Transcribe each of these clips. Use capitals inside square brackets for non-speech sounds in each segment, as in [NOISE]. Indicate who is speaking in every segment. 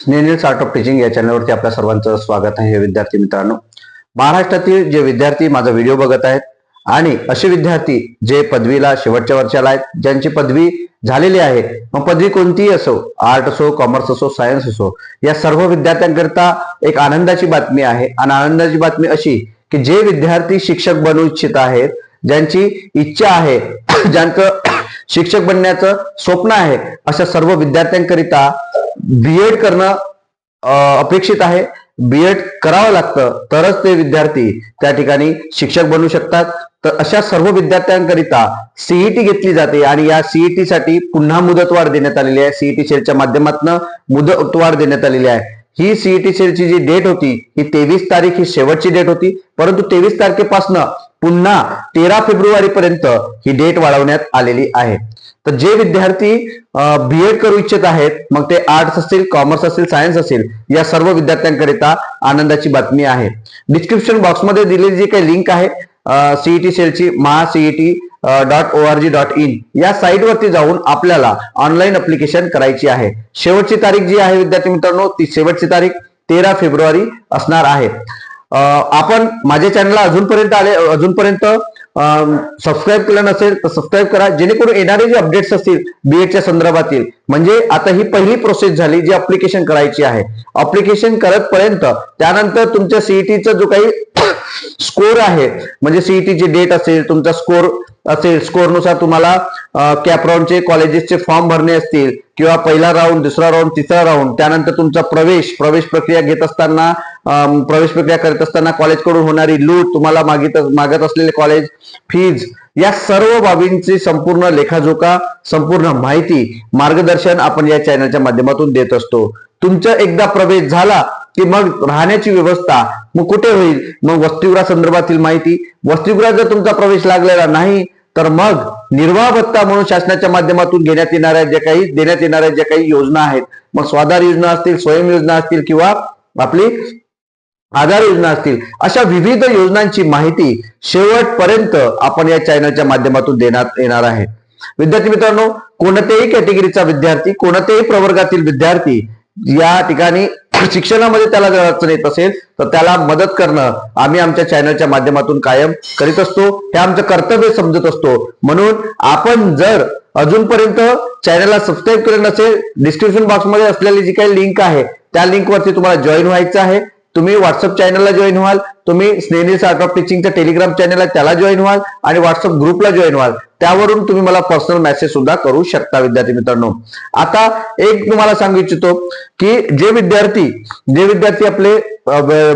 Speaker 1: स्नेनिल art of teaching या चॅनलवरती आपल्या सर्वांचं स्वागत आहे. विद्यार्थी मित्रांनो महाराष्ट्रातील जे विद्यार्थी माझा व्हिडिओ बघत आहेत आणि असे विद्यार्थी जे पदवीला शेवटच्या वर्षाला आहेत ज्यांची पदवी झालेली आहे मग पदवी कोणतीही असो आर्ट असो कॉमर्स असो सायन्स असो या सर्व विद्यार्थ्यांकरिता एक आनंदाची बातमी आहे. आणि आनंदाची बातमी अशी की जे विद्यार्थी शिक्षक बनू इच्छित आहेत ज्यांची इच्छा आहे ज्यांचं [COUGHS] शिक्षक बनण्याचं स्वप्न आहे अशा सर्व विद्यार्थ्यांकरिता बीएड करणं अपेक्षित आहे. बीएड करावं लागतं तरच ते विद्यार्थी त्या ठिकाणी शिक्षक बनू शकतात. तर अशा सर्व विद्यार्थ्यांकरिता सीईटी घेतली जाते आणि या सीईटी साठी पुन्हा मुदतवाढ देण्यात आलेली आहे. सीईटी सेलच्या माध्यमातून मुदतवाढ देण्यात आलेली आहे. ही सीईटी सेलची जी डेट होती ही तेवीस तारीख ही शेवटची डेट होती. परंतु तेवीस तारखेपासून पुन्हा तेरा फेब्रुवारी पर्यंत ही डेट वाढवण्यात आलेली आहे. तर जे विद्यार्थी बीएड करू इच्छित आहेत मग ते आर्ट्स असतील कॉमर्स असेल सायन्स असेल या सर्व विद्यार्थ्यांकरिता आनंदाची बातमी आहे. डिस्क्रिप्शन बॉक्समध्ये दिलेली जी काही लिंक आहे सीईटी सेलची Maha CET dot O R G dot in या साईटवरती जाऊन आपल्याला ऑनलाईन अप्लिकेशन करायची आहे. शेवटची तारीख जी आहे विद्यार्थी मित्रांनो ती शेवटची तारीख तेरा फेब्रुवारी असणार आहे. आपण माझ्या चॅनलला अजूनपर्यंत आले अजूनपर्यंत सबस्क्राईब केलं नसेल तर सबस्क्राईब करा. जेणेकरून येणारे जे अपडेट्स असतील बीएडच्या संदर्भातील म्हणजे आता ही पहिली प्रोसेस झाली जी अप्लिकेशन करायची आहे. अप्लिकेशन करत पर्यंत त्यानंतर तुमच्या सीईटीचा जो काही स्कोर आहे. म्हणजे सीईटीची डेट असेल तुमचा स्कोर असेल स्कोरनुसार तुम्हाला कॅप राऊंडचे कॉलेजेसचे फॉर्म भरणे असतील किंवा पहिला राऊंड दुसरा राऊंड तिसरा राऊंड त्यानंतर तुमचा प्रवेश प्रवेश प्रक्रिया घेत असताना प्रवेश प्रक्रिया करत असताना कॉलेजकडून होणारी लूट तुम्हाला मागित मागत असलेले कॉलेज फीज या सर्व बाबींची संपूर्ण लेखाजोखा संपूर्ण माहिती मार्गदर्शन आपण या चॅनलच्या माध्यमातून देत असतो. तुमचा एकदा प्रवेश झाला की मग राहण्याची व्यवस्था मग कुठे होईल? मग वसतिगृहा संदर्भातील माहिती. वसतिगृहात जर तुमचा प्रवेश लागलेला नाही तर मग निर्वाह भत्ता म्हणून शासनाच्या माध्यमातून घेण्यात येणाऱ्या ज्या काही देण्यात येणाऱ्या ज्या काही योजना आहेत मग स्वाधार योजना असतील स्वयं योजना असतील किंवा आपली आधार योजना असतील अशा विविध योजनांची माहिती शेवटपर्यंत आपण या चॅनलच्या माध्यमातून देण्यात येणार आहे. विद्यार्थी मित्रांनो कोणत्याही कॅटेगरीचा विद्यार्थी कोणत्याही प्रवर्गातील विद्यार्थी या ठिकाणी शिक्षणामध्ये त्याला जर अडचण येत असेल तर त्याला मदत करणं आम्ही आमच्या चॅनलच्या माध्यमातून कायम करीत असतो. हे आमचं कर्तव्य समजत असतो. म्हणून आपण जर अजूनपर्यंत चॅनलला सबस्क्राईब केलं नसेल डिस्क्रिप्शन बॉक्समध्ये असलेली जी काही लिंक आहे त्या लिंकवरती तुम्हाला जॉईन व्हायचं आहे. तुम्ही व्हॉट्सअप चॅनलला जॉईन व्हाल तुम्ही स्नेहिल आर्ट ऑफ टीचिंगच्या टेलिग्राम चॅनल आहे त्याला जॉईन व्हाल आणि व्हॉट्सअप ग्रुपला जॉईन व्हाल. त्यावरून तुम्ही मला पर्सनल मेसेज सुद्धा करू शकता विद्यार्थी मित्रांनो. आता एक तुम्हाला सांगू इच्छितो की जे विद्यार्थी जे विद्यार्थी आपले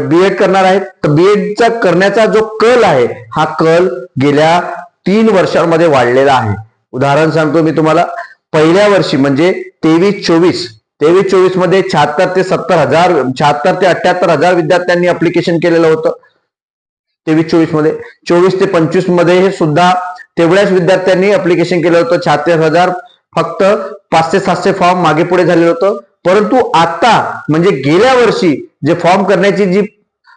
Speaker 1: बीएड करणार आहेत तर बीएडचा करण्याचा जो कल आहे हा कल गेल्या तीन वर्षांमध्ये वाढलेला आहे. उदाहरण सांगतो मी तुम्हाला. पहिल्या वर्षी म्हणजे तेवीस चोवीस तेवीस चोवीसमध्ये शहात्तर ते सत्तर हजार शहात्तर ते अठ्याहत्तर हजार विद्यार्थ्यांनी अप्लिकेशन केलेलं होतं. तेवीस चोवीसमध्ये. चोवीस ते पंचवीसमध्ये हे सुद्धा तेवढ्याच विद्यार्थ्यांनी अप्लिकेशन केलं होतं. शहात्तर हजार फक्त पाचशे सातशे फॉर्म मागे पुढे झालेलं होतं. परंतु आता म्हणजे गेल्या वर्षी जे फॉर्म करण्याची जी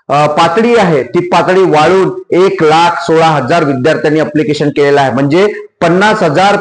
Speaker 1: पातळी आहे ती पातळी वाढून एक लाख सोळा हजार विद्यार्थ्यांनी अप्लिकेशन केलेलं आहे. म्हणजे पन्नास हजार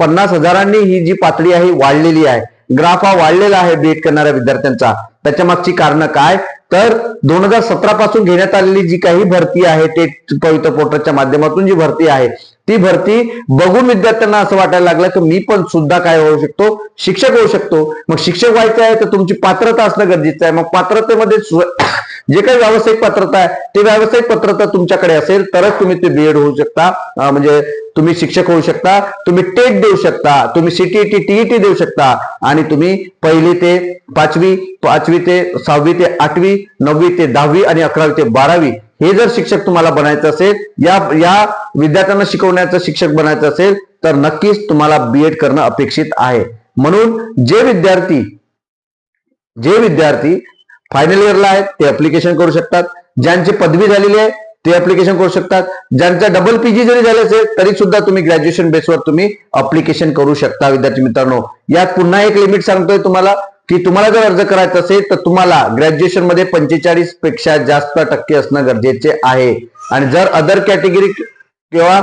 Speaker 1: पन्नास हजारांनी ही जी पातळी आहे वाढलेली आहे. ग्राफ हा वाढलेला आहे बीएड करणाऱ्या विद्यार्थ्यांचा. त्याच्या मागची कारण काय? तर दोन हजार सतरा पासून घेण्यात आलेली जी काही भरती आहे टेट पवित्र पोर्टलच्या माध्यमातून जी भरती आहे ती भरती बघून विद्यार्थ्यांना असं वाटायला लागलं की मी पण सुद्धा काय होऊ शकतो? शिक्षक होऊ शकतो. मग शिक्षक व्हायचं आहे तर तुमची पात्रता असणं गरजेचं आहे. मग पात्रतेमध्ये [COUGHS] जे काही व्यावसायिक पात्रता आहे ते व्यावसायिक पात्रता तुमच्याकडे असेल तरच तुम्ही ते बीएड होऊ शकता. म्हणजे तुम्ही शिक्षक होऊ शकता तुम्ही टेट देऊ शकता तुम्ही सीटीईटी टीईटी देऊ शकता. आणि तुम्ही पहिली ते पाचवी पाचवी ते सहावी ते आठवी नववी ते दहावी आणि अकरावी ते बारावी हे जर शिक्षक तुम्हाला बनायचं असेल या या विद्यार्थ्यांना शिकवण्याचं शिक्षक बनायचं असेल तर नक्कीच तुम्हाला बी एड करणं अपेक्षित आहे. म्हणून जे विद्यार्थी जे विद्यार्थी फायनल इयरला आहेत ते अप्लिकेशन करू शकतात. ज्यांची पदवी झालेली आहे ते अप्लिकेशन करू शकतात. ज्यांचा डबल पीजी जरी झाले असेल तरी सुद्धा तुम्ही ग्रॅज्युएशन बेसवर तुम्ही अप्लिकेशन करू शकता विद्यार्थी मित्रांनो. यात पुन्हा एक लिमिट सांगतोय तुम्हाला. की तुम्हाला जर अर्ज करायचा असेल तर तुम्हाला ग्रॅज्युएशनमध्ये पंचेचाळीसपेक्षा जास्त टक्के असणं गरजेचे आहे. आणि जर अदर कॅटेगरी किंवा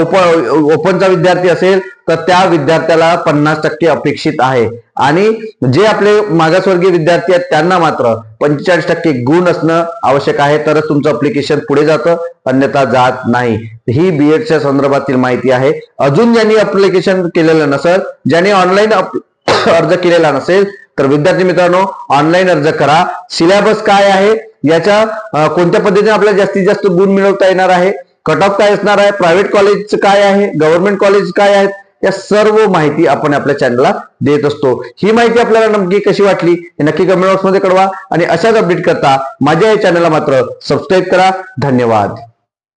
Speaker 1: ओपन ओपनचा विद्यार्थी असेल तर त्या विद्यार्थ्याला पन्नास टक्के अपेक्षित आहे. आणि जे आपले मागासवर्गीय विद्यार्थी आहेत त्यांना मात्र पंचेचाळीस टक्के गुण असणं आवश्यक आहे. तरच तुमचं अप्लिकेशन पुढे जातं अन्यथा जात नाही. ही बीएडच्या संदर्भातील माहिती आहे. अजून ज्यांनी अप्लिकेशन केलेलं नसेल ज्यांनी ऑनलाईन [COUGHS] अर्ज केलेला नसेल तर विद्यार्थी मित्रांनो ऑनलाईन अर्ज करा. सिलेबस काय आहे? याच्या कोणत्या पद्धतीने आपल्याला जास्तीत जास्त गुण मिळवता येणार आहे? कट ऑफ काय असणार आहे? प्रायव्हेट कॉलेज काय आहे? गव्हर्नमेंट कॉलेज काय आहेत? या सर्व माहिती आपण आपल्या चॅनलला देत असतो. ही माहिती आपल्याला नक्की कशी वाटली हे नक्की कमेंट बॉक्समध्ये कळवा. आणि अशाच अपडेट करता माझ्या या चॅनलला मात्र सबस्क्राईब करा. धन्यवाद.